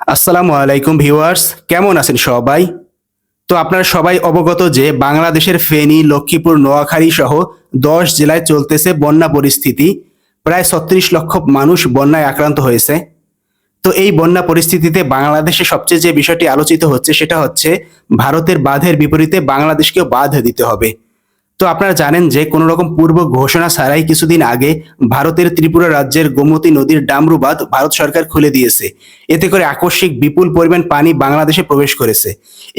আসসালামু আলাইকুম ভিউয়ার্স, কেমন আছেন সবাই? তো আপনারা সবাই অবগত যে বাংলাদেশের ফেনী, লক্ষ্মীপুর, নোয়াখালী সহ দশ জেলায় চলতেছে বন্যা পরিস্থিতি। প্রায় ছত্রিশ লক্ষ মানুষ বন্যায় আক্রান্ত হয়েছে। তো এই বন্যা পরিস্থিতিতে বাংলাদেশে সবচেয়ে যে বিষয়টি আলোচিত হচ্ছে সেটা হচ্ছে, ভারতের বাঁধের বিপরীতে বাংলাদেশকেও বাঁধ দিতে হবে। তো আপনারা জানেন যে কোনো রকম পূর্ব ঘোষণা ছাড়াই কিছুদিন আগে ভারতের ত্রিপুরা রাজ্যের গোমতী নদীর ডামরু বাঁধ ভারত সরকার খুলে দিয়েছে। এতে করে আকস্মিক বিপুল পরিমাণ পানি বাংলাদেশে প্রবেশ করেছে।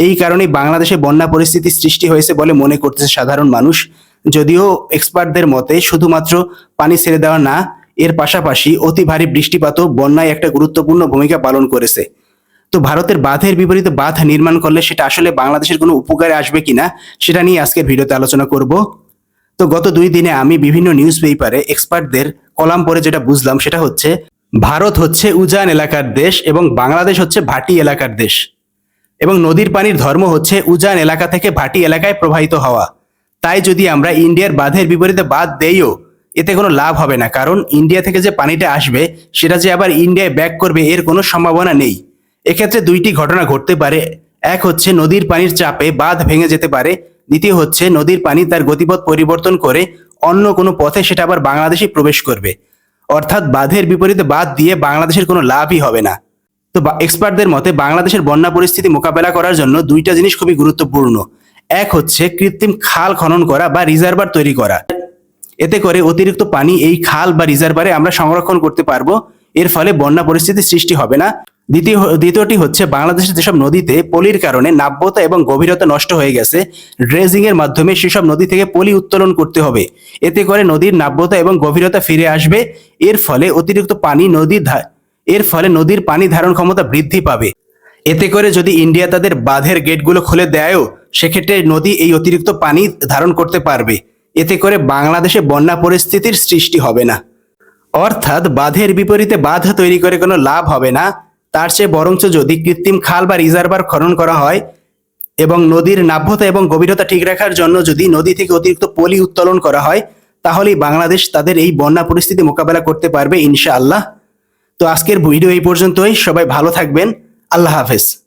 এই কারণে বাংলাদেশে বন্যা পরিস্থিতি সৃষ্টি হয়েছে বলে মনে করতেছে সাধারণ মানুষ। যদিও এক্সপার্টদের মতে শুধুমাত্র পানি ছেড়ে দেওয়া না, এর পাশাপাশি অতি ভারী বৃষ্টিপাতও বন্যায় একটা গুরুত্বপূর্ণ ভূমিকা পালন করেছে। তো ভারতের বাঁধের বিপরীতে বাঁধ নির্মাণ করলে সেটা আসলে বাংলাদেশের কোনো উপকারে আসবে কিনা, সেটা নিয়ে আজকের ভিডিওতে আলোচনা করব। তো গত দুই দিনে আমি বিভিন্ন নিউজ পেপারে এক্সপার্টদের কলাম পড়ে যেটা বুঝলাম সেটা হচ্ছে, ভারত হচ্ছে উজান এলাকার দেশ এবং বাংলাদেশ হচ্ছে ভাটি এলাকার দেশ। এবং নদীর পানির ধর্ম হচ্ছে উজান এলাকা থেকে ভাটি এলাকায় প্রবাহিত হওয়া। তাই যদি আমরা ইন্ডিয়ার বাঁধের বিপরীতে বাঁধ দেইও, এতে কোনো লাভ হবে না। কারণ ইন্ডিয়া থেকে যে পানিটা আসবে, সেটা যে আবার ইন্ডিয়ায় ব্যাক করবে, এর কোনো সম্ভাবনা নেই। এক্ষেত্রে দুইটি ঘটনা ঘটতে পারে। এক হচ্ছে নদীর পানির চাপে বাঁধ ভেঙে যেতে পারে। দ্বিতীয় হচ্ছে নদীর পানি তার গতিপথ পরিবর্তন করে অন্য কোনো পথে সেটা আবার বাংলাদেশে প্রবেশ করবে। অর্থাৎ বাঁধের বিপরীতে বাঁধ দিয়ে বাংলাদেশের কোনো লাভই হবে না। তো এক্সপার্টদের মতে বাংলাদেশের বন্যা পরিস্থিতি মোকাবেলা করার জন্য দুইটা জিনিস খুবই গুরুত্বপূর্ণ। এক হচ্ছে কৃত্রিম খাল খনন করা বা রিজার্ভার তৈরি করা। এতে করে অতিরিক্ত পানি এই খাল বা রিজার্ভারে আমরা সংরক্ষণ করতে পারব। এর ফলে বন্যা পরিস্থিতির সৃষ্টি হবে না। দ্বিতীয় দ্বিতীয়টি হচ্ছে, বাংলাদেশের যেসব নদীতে পলির কারণে নাব্যতা এবং গভীরতা নষ্ট হয়ে গেছে ড্রেজিং এর মাধ্যমে সেসব নদী থেকে পলি উত্তোলন করতে হবে। এতে করে নদীর নাব্যতা এবং গভীরতা ফিরে আসবে, এর ফলে অতিরিক্ত পানি নদীর এর ফলে নদীর পানি ধারণ ক্ষমতা বৃদ্ধি পাবে। এতে করে যদি ইন্ডিয়া তাদের বাঁধের গেটগুলো খুলে দেয়ও, সেক্ষেত্রে নদী এই অতিরিক্ত পানি ধারণ করতে পারবে। এতে করে বাংলাদেশে বন্যা পরিস্থিতির সৃষ্টি হবে না। অর্থাৎ বাঁধের বিপরীতে বাঁধ তৈরি করে কোনো লাভ হবে না। তার চেয়ে বরঞ্চ যদি কৃত্রিম খাল বা রিজার্ভার খনন করা হয় এবং নদীর নাভ্যতা এবং গভীরতা ঠিক রাখার জন্য যদি নদী থেকে অতিরিক্ত পলি উত্তোলন করা হয়, তাহলেই বাংলাদেশ তাদের এই বন্যা পরিস্থিতি মোকাবেলা করতে পারবে ইনশাআল্লাহ। তো আজকের ভিডিও এই পর্যন্তই। সবাই ভালো থাকবেন। আল্লাহ হাফেজ।